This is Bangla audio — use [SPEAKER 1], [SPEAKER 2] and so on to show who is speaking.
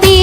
[SPEAKER 1] হবে